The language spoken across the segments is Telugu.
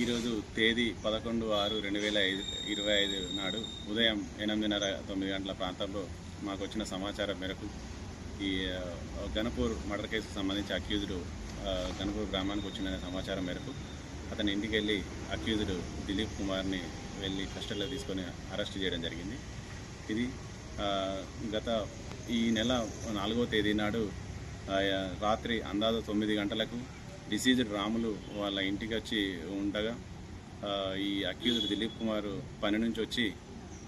ఈరోజు తేదీ పదకొండు ఆరు రెండు వేల ఐదు ఇరవై ఐదు నాడు ఉదయం ఎనిమిదిన్నర తొమ్మిది గంటల ప్రాంతంలో మాకు వచ్చిన సమాచారం మేరకు ఈ గణపూర్ మర్డర్ కేసుకు సంబంధించి అక్యూజుడు గణపూర్ గ్రామానికి వచ్చిన సమాచారం మేరకు అతని ఇంటికి వెళ్ళి అక్యూజుడు దిలీప్ కుమార్ని వెళ్ళి కస్టడీలో తీసుకొని అరెస్ట్ చేయడం జరిగింది. ఇది గత ఈ నెల నాలుగో తేదీ నాడు రాత్రి అందాజ తొమ్మిది గంటలకు డిసీజ్డ్ రాములు వాళ్ళ ఇంటికి వచ్చి ఉండగా ఈ అక్యూజ్డ్ దిలీప్ కుమార్ పని నుంచి వచ్చి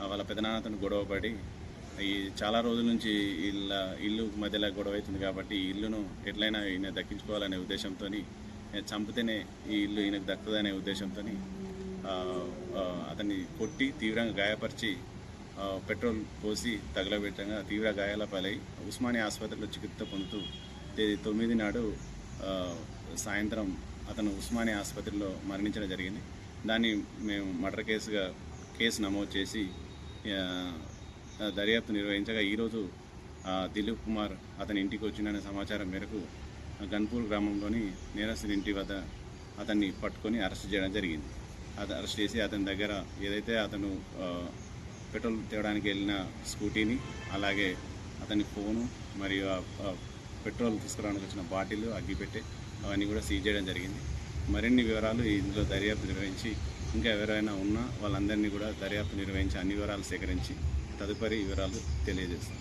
వాళ్ళ పెదనాన్నతను గొడవపడి ఈ చాలా రోజుల నుంచి ఇళ్ళ ఇల్లు మధ్యలో గొడవ అవుతుంది కాబట్టి ఈ ఇల్లును ఎట్లయినా ఈయన దక్కించుకోవాలనే ఉద్దేశంతో చంపితేనే ఈ ఇల్లు ఈయనకు దక్కుదనే ఉద్దేశంతో అతన్ని కొట్టి తీవ్రంగా గాయపరిచి పెట్రోల్ పోసి తగలబెట్టగా తీవ్ర గాయాల పాలై ఉస్మానియా ఆసుపత్రిలో చికిత్స పొందుతూ తేదీ తొమ్మిది నాడు సాయంత్రం అతను ఉస్మానియా ఆసుపత్రిలో మరణించడం జరిగింది. దాన్ని మేము మర్డర్ కేసుగా కేసు నమోదు చేసి దర్యాప్తు నిర్వహించగా ఈరోజు ఆ, దిలీప్ కుమార్ అతని ఇంటికి వచ్చిన సమాచారం మేరకు గన్పూర్ గ్రామంలోని నేరస్తుని ఇంటి వద్ద అతన్ని పట్టుకొని అరెస్ట్ చేయడం జరిగింది. అది అరెస్ట్ చేసి అతని దగ్గర ఏదైతే అతను పెట్రోల్ తేవడానికి వెళ్ళిన స్కూటీని అలాగే అతని ఫోను మరియు పెట్రోల్ తీసుకురావడానికి వచ్చిన బాటిల్ అగ్గిపెట్టె అవన్నీ కూడా సీజ్ చేయడం జరిగింది. మరిన్ని వివరాలు ఇందులో దర్యాప్తు నిర్వహించి ఇంకా ఎవరైనా ఉన్నా వాళ్ళందరినీ కూడా దర్యాప్తు నిర్వహించి అన్ని వివరాలు సేకరించి తదుపరి వివరాలు తెలియజేస్తాం.